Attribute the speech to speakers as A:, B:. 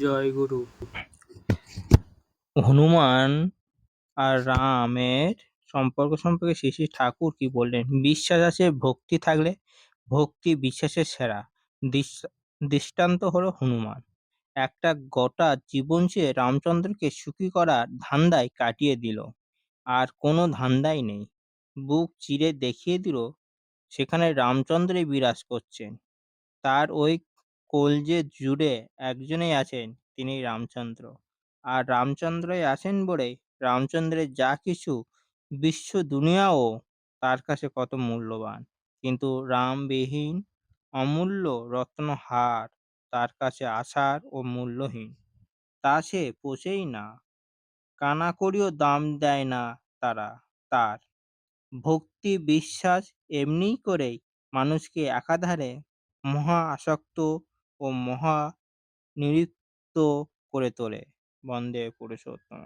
A: জয়গুরু। হনুমান আর রামের সম্পর্ক সম্পর্কে শ্রী শ্রী ঠাকুর কি বললেন? বিশ্বাস আছে, ভক্তি থাকলে ভক্তি বিশ্বাসের সেরা। দৃষ্টান্ত হলো হনুমান। একটা গোটা জীবন সে রামচন্দ্রকে সুখী করার ধান্দায় কাটিয়ে দিল, আর কোনো ধান্দাই নেই। বুক চিরে দেখিয়ে দিল, সেখানে রামচন্দ্রই বিরাজ করছেন। তার ওই কলজে জুড়ে একজনই আছেন তিনি রামচন্দ্র। আর রামচন্দ্রই আছেন বলেই রামচন্দ্রের যা কিছু বিশ্ব দুনিয়াও তার কাছে কত মূল্যবান। কিন্তু রামবিহীন, অমূল্য রত্নহার তার কাছে আসার ও মূল্যহীন। তা সে পোষেই না। কানা করিও দাম দেয় না তারা, তার। ভক্তি, বিশ্বাস এমনি করেই মানুষকে একাধারে মহা আসক্ত ও মহা নিযুক্ত করে তোলে বন্দে পুরুষোত্তম